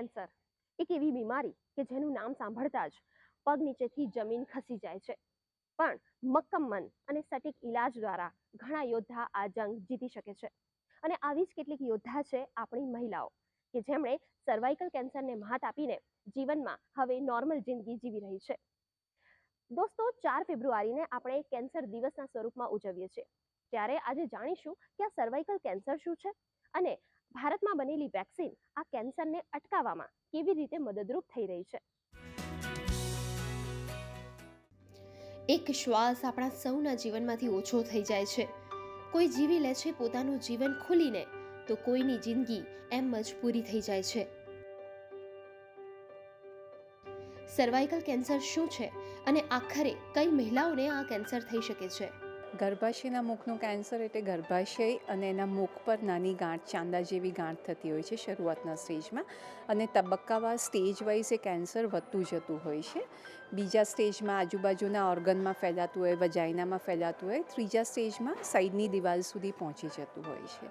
Cancer. એક એવી બીમારી કે જેનું નામ સાંભળતા જ પગ નીચેથી જમીન ખસી જાય છે. પણ મક્કમન અને સટીક ઇલાજ દ્વારા ઘણા યોદ્ધા આ જંગ જીતી શકે છે. અને આવી જ કેટલીક યોદ્ધા છે આપણી મહિલાઓ કે જેમણે સર્વાઇકલ કેન્સરને માત આપીને જીવનમાં હવે નોર્મલ જિંદગી જીવી રહી છે. દોસ્તો, ચાર ફેબ્રુઆરીને આપણે કેન્સર દિવસના સ્વરૂપમાં ઉજવીએ છીએ. ત્યારે આજે જાણીશું કે આ સર્વાઇકલ કેન્સર શું છે અને ભારતમાં બનેલી વેક્સિન આ કેન્સરને અટકાવવામાં કેવી રીતે મદદરૂપ થઈ રહી છે? એક શ્વાસ આપણા સૌના જીવનમાંથી ઓછો થઈ જાય છે. કોઈ જીવી લે છે પોતાનું જીવન ખોલીને, તો કોઈની જિંદગી એમ જ પૂરી થઈ જાય છે. સર્વાઇકલ કેન્સર શું છે? અને આખરે કઈ મહિલાઓને આ કેન્સર થઈ શકે છે? ગર્ભાશયના મુખનું કેન્સર એટલે ગર્ભાશય અને એના મુખ પર નાની ગાંઠ, ચાંદા જેવી ગાંઠ થતી હોય છે શરૂઆતના સ્ટેજમાં. અને તબક્કાવાર સ્ટેજ વાઇઝ એ કેન્સર વધતું જતું હોય છે. બીજા સ્ટેજમાં આજુબાજુના ઓર્ગનમાં ફેલાતું હોય, વજાઇનામાં ફેલાતું હોય, ત્રીજા સ્ટેજમાં સાઈડની દિવાલ સુધી પહોંચી જતું હોય છે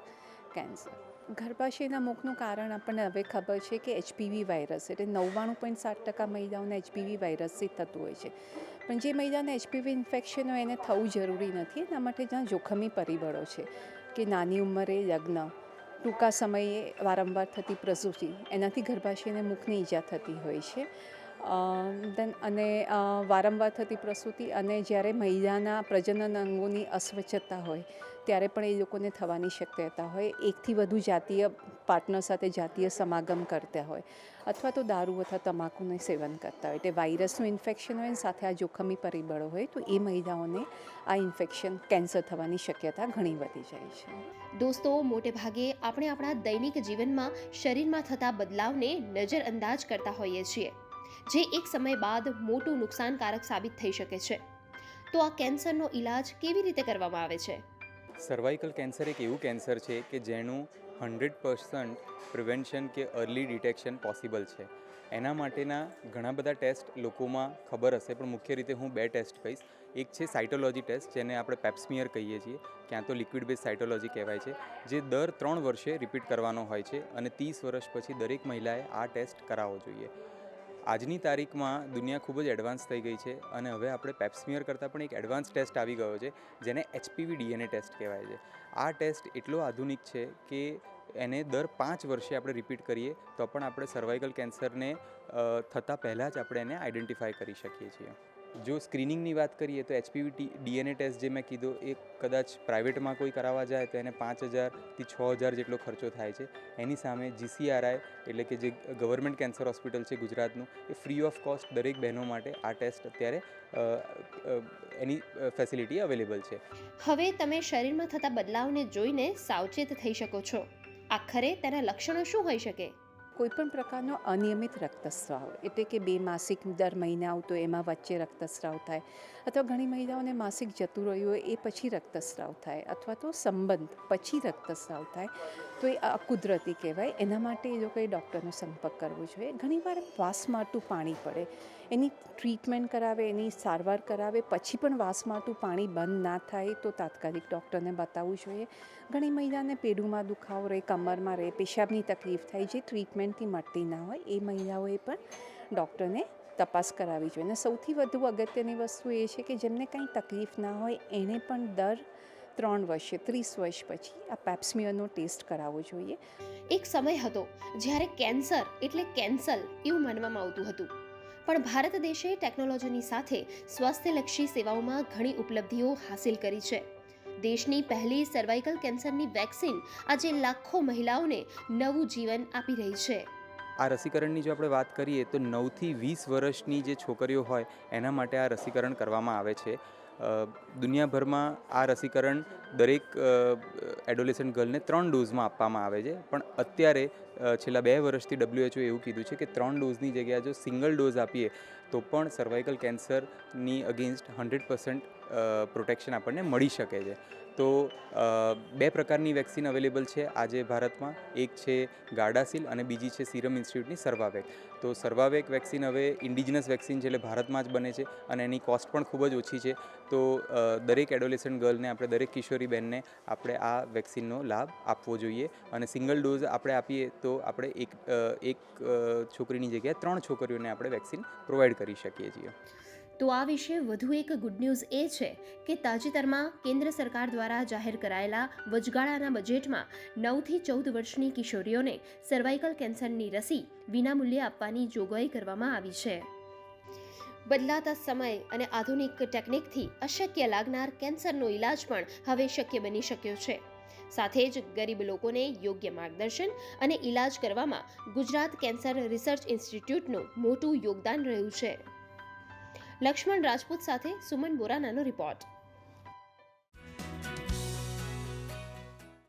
કેન્સર. ગર્ભાશયના મુખનું કારણ આપણને હવે ખબર છે કે એચપીવી વાયરસ એટલે નવ્વાણું પોઈન્ટ સાત ટકા મહિલાઓને એચપીવી વાયરસથી થતું હોય છે. પણ જે મહિલાને એચપીવી ઇન્ફેક્શન હોય એને થવું જરૂરી નથી, એના માટે જ્યાં જોખમી પરિબળો છે કે નાની ઉંમરે લગ્ન, ટૂંકા સમયે વારંવાર થતી પ્રસૂતિ, એનાથી ગર્ભાશયને મુખની ઈજા થતી હોય છે. દેન અને વારંવાર થતી પ્રસૂતિ અને જ્યારે મહિલાના પ્રજનન અંગોની અસ્વચ્છતા હોય ત્યારે પણ એ લોકોને થવાની શક્યતા હોય. એકથી વધુ જાતીય પાર્ટનર સાથે જાતીય સમાગમ કરતા હોય અથવા તો દારૂ અથવા તમાકુને સેવન કરતા હોય. એટલે વાયરસનું ઇન્ફેક્શન હોય સાથે આ જોખમી પરિબળો હોય તો એ મહિલાઓને આ ઇન્ફેક્શન કેન્સર થવાની શક્યતા ઘણી વધી જાય છે. દોસ્તો, મોટે ભાગે આપણે આપણા દૈનિક જીવનમાં શરીરમાં થતા બદલાવને નજરઅંદાજ કરતા હોઈએ છીએ, જે એક સમય બાદ મોટું નુકસાનકારક સાબિત થઈ શકે છે. તો આ કેન્સરનો ઈલાજ કેવી રીતે કરવામાં આવે છે? સર્વાઇકલ કેન્સર એક એવું કેન્સર છે કે જેનું હંડ્રેડ પર્સન્ટ પ્રિવેન્શન કે અર્લી ડિટેક્શન પોસિબલ છે. એના માટેના ઘણા બધા ટેસ્ટ લોકોમાં ખબર હશે, પણ મુખ્ય રીતે હું બે ટેસ્ટ કહીશ. એક છે સાઇટોલોજી ટેસ્ટ જેને આપણે પેપ્સમિયર કહીએ છીએ. ક્યાં તો લિક્વિડ બેઝ સાઇટોલોજી કહેવાય છે, જે દર ત્રણ વર્ષે રિપીટ કરવાનો હોય છે અને ત્રીસ વર્ષ પછી દરેક મહિલાએ આ ટેસ્ટ કરાવવો જોઈએ. આજની તારીખમાં દુનિયા ખૂબ જ એડવાન્સ થઈ ગઈ છે અને હવે આપણે પેપ્સમિયર કરતાં પણ એક એડવાન્સ ટેસ્ટ આવી ગયો છે, જેને એચપીવી ડીએનએ ટેસ્ટ કહેવાય છે. આ ટેસ્ટ એટલો આધુનિક છે કે એને દર પાંચ વર્ષે આપણે રિપીટ કરીએ તો પણ આપણે સર્વાઇકલ કેન્સરને થતાં પહેલાં જ આપણે એને આઈડેન્ટિફાય કરી શકીએ છીએ. જો સ્ક્રીનિંગની વાત કરીએ તો એચપીવી ડીએનએ ટેસ્ટ જે મેં કીધો, એ કદાચ પ્રાઇવેટમાં કોઈ કરાવવા જાય તો એને પાંચ હજારથી છ હજાર જેટલો ખર્ચો થાય છે. એની સામે જીસીઆરઆઈ એટલે કે જે ગવર્મેન્ટ કેન્સર હોસ્પિટલ છે ગુજરાતનું, એ ફ્રી ઓફ કોસ્ટ દરેક બહેનો માટે આ ટેસ્ટ અત્યારે એની ફેસિલિટી અવેલેબલ છે. હવે તમે શરીરમાં થતા બદલાવને જોઈને સાવચેત થઈ શકો છો. આખરે તેના લક્ષણો શું હોઈ શકે? કોઈપણ પ્રકારનો અનિયમિત રક્તસ્રાવ, એટલે કે બે માસિક દર મહિને આવતો એમાં વચ્ચે રક્તસ્રાવ થાય, અથવા ઘણી મહિલાઓને માસિક જતું રહ્યું હોય, એ પછી રક્તસ્રાવ થાય, અથવા તો સંબંધ, પછી રક્તસ્રાવ થાય તો એ અકુદરતી કહેવાય. એના માટે એ લોકોએ ડૉક્ટરનો સંપર્ક કરવો જોઈએ. ઘણીવાર વાસ મારતું પાણી પડે. એની ટ્રીટમેન્ટ કરાવે, એની સારવાર કરાવે, પછી પણ વાસ મારતું પાણી બંધ ના થાય તો તાત્કાલિક ડૉક્ટરને બતાવવું જોઈએ. ઘણી મહિલાને પેડુમાં દુખાવો રહે, કમરમાં રહે, પેશાબની તકલીફ થાય, જે ટ્રીટમેન્ટથી મળતી ના હોય, એ મહિલાઓએ પણ ડૉક્ટરને તપાસ કરાવી જોઈએ. અને સૌથી વધુ અગત્યની વસ્તુ એ છે કે જેમને કંઈ તકલીફ ના હોય એણે પણ દર ત્રણ વર્ષે ત્રીસ વર્ષ પછી આ પેપ્સમિયરનો ટેસ્ટ કરાવવો જોઈએ. એક સમય હતો જ્યારે કેન્સર એટલે કેન્સલ એવું માનવામાં આવતું હતું. પણ ભારત દેશે ટેકનોલોજીની સાથે સ્વાસ્થ્યલક્ષી સેવાઓમાં ઘણી ઉપલબ્ધિઓ હાંસિલ કરી છે. દેશની પહેલી સર્વાઇકલ કેન્સરની વેક્સિન આજે લાખો મહિલાઓને નવું જીવન આપી રહી છે. આ રસીકરણની જો આપણે વાત કરીએ તો નવથી વીસ વર્ષની જે છોકરીઓ હોય એના માટે આ રસીકરણ કરવામાં આવે છે. દુનિયાભરમાં આ રસીકરણ દરેક એડોલેસન્ટ ગર્લને ત્રણ ડોઝમાં આપવામાં આવે છે. પણ અત્યારે છેલ્લા બે વર્ષથી ડબ્લ્યુએચઓ એવું કીધું છે કે ત્રણ ડોઝની જગ્યાએ જો સિંગલ ડોઝ આપીએ, તો પણ સર્વાઇકલ કેન્સરની અગેન્સ્ટ હંડ્રેડ પર્સન્ટ પ્રોટેક્શન આપણને મળી શકે છે. તો બે પ્રકારની વેક્સિન અવેલેબલ છે આજે ભારતમાં. એક છે ગાર્ડાસિલ અને બીજી છે સિરમ ઇન્સ્ટિટ્યૂટની સર્વાવેક તો સર્વાવેક વેક્સિન હવે ઇન્ડિજિનસ વેક્સિન છે એટલે ભારતમાં જ બને છે અને એની કોસ્ટ પણ ખૂબ જ ઓછી છે. તો દરેક એડોલેસન્ટ ગર્લને આપણે, દરેક કિશોરી બહેનને આપણે આ વેક્સિનનો લાભ આપવો જોઈએ. અને સિંગલ ડોઝ આપણે આપીએ તો આપણે એક એક છોકરીની જગ્યાએ ત્રણ છોકરીઓને આપણે વેક્સિન પ્રોવાઈડ કરી શકીએ છીએ. તો આ વિશે વધુ એક ગુડ ન્યૂઝ એ છે કે તાજેતરમાં કેન્દ્ર સરકાર દ્વારા જાહેર કરાયેલા વચગાળાના બજેટમાં નવથી ચૌદ વર્ષની કિશોરીઓને સર્વાઇકલ કેન્સરની રસી વિનામૂલ્યે આપવાની જોગવાઈ કરવામાં આવી છે. બદલાતા સમય અને આધુનિક ટેકનિકથી અશક્ય લાગનાર કેન્સરનો ઈલાજ પણ હવે શક્ય બની શક્યો છે. સાથે જ ગરીબ લોકોને યોગ્ય માર્ગદર્શન અને ઈલાજ કરવામાં ગુજરાત કેન્સર રિસર્ચ ઇન્સ્ટિટ્યૂટનું મોટું યોગદાન રહ્યું છે. લક્ષ્મણ રાજપૂત સાથે સુમન બોરાનાનો રિપોર્ટ